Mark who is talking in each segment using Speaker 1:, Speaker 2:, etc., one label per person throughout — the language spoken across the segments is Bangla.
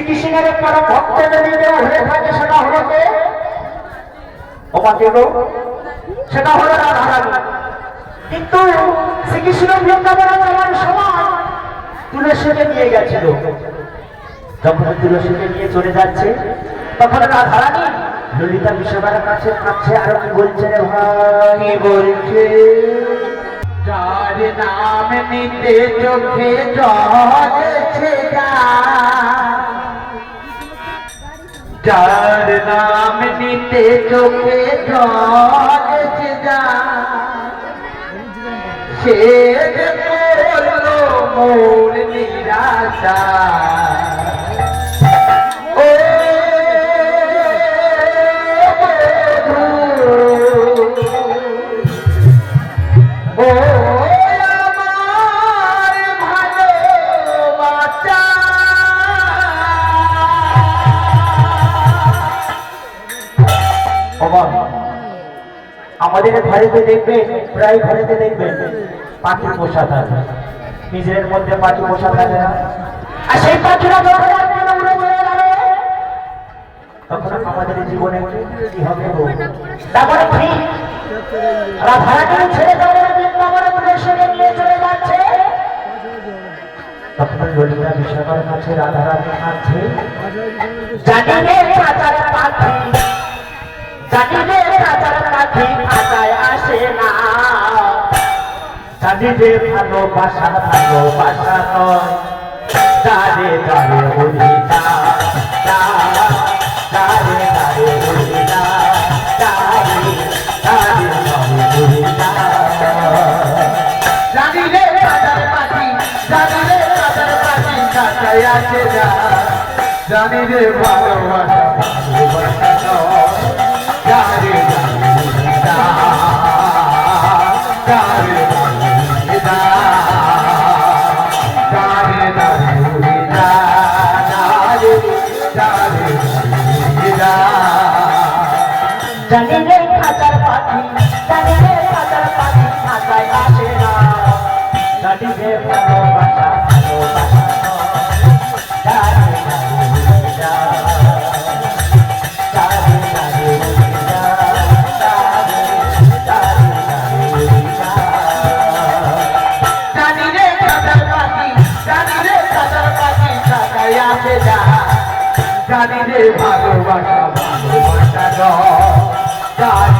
Speaker 1: শ্রীকৃষ্ণের পরম ভক্ত যদি কেউ হয়ে থাকে সেটা হলো সেটা হলো কিন্তু শ্রীকৃষ্ণ বৃন্দাবনে যাওয়ার সময় তুলসীকে নিয়ে গেছিল। যখন তুলসীকে নিয়ে চলে যাচ্ছে, তখন রাধারানী ললিতা বিশ্ববার কাছে কাছে আর কি বলছে রে ভাই? বলছে? যার নাম নিতে চোখে জলেছে যার নাম নিতে চোখে জলেছে যা। সে মোর নিরাশা। আমাদের ঘরেতে দেখবেন প্রায় ঘরেতে দেখবেন পাখি পোষা থাকে। নিজের মধ্যে পাখি পোষা থাকে না। আর সেই পাখিরা তখন আমাদের জীবনে কি হবে তারপরে ঠিক ছেড়ে কাছে পাখি কাঁচায় আসে না জানি রে ভালোবাসা ভালোবাসা নয় না দাঁড়ে দাঁড়ে বলি না দাঁড়ে দাঁড়ে বলি না জানি রে কাঁচার পাখি জানি রে কাঁচার পাখি কাঁচায় আসে না
Speaker 2: জানি রে ভালোবাসা ভালোবাসা নয়। জানি
Speaker 1: রে খাতার পাখি জানি রে খাঁচার পাখি খাঁচায় আসে না। জানি রে ভালোবাসা জানি রে
Speaker 2: ভালোবাসা ভালোবাসা জানি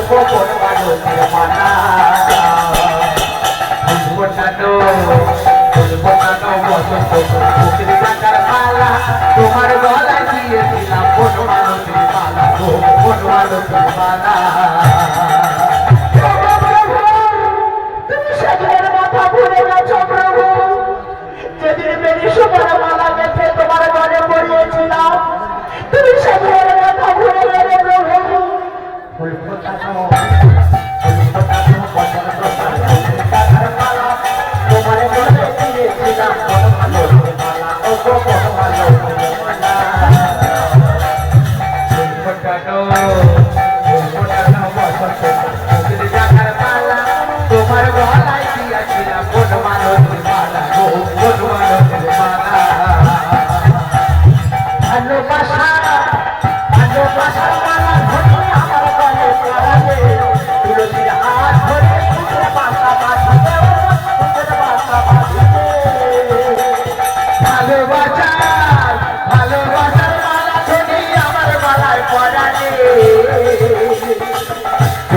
Speaker 1: গোপন মানুষের মানা ভুলবো না তো ভুলবো না তো বসন্ত পুকুরি কাকার মালা
Speaker 2: তোমার
Speaker 1: গলা দিয়ে দিলাম বন মানুষের মালা বন মানুষের মালা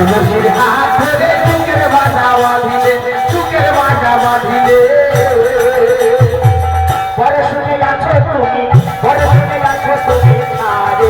Speaker 1: তুলসীর হাত ধরে
Speaker 2: চুকের বাজা বাঁধিলে চুকের বাজা বাঁধিলে
Speaker 1: পরে শুনে গেছো তুমি পরে শুনে গেছো তুমি, আরে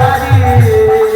Speaker 2: Hari.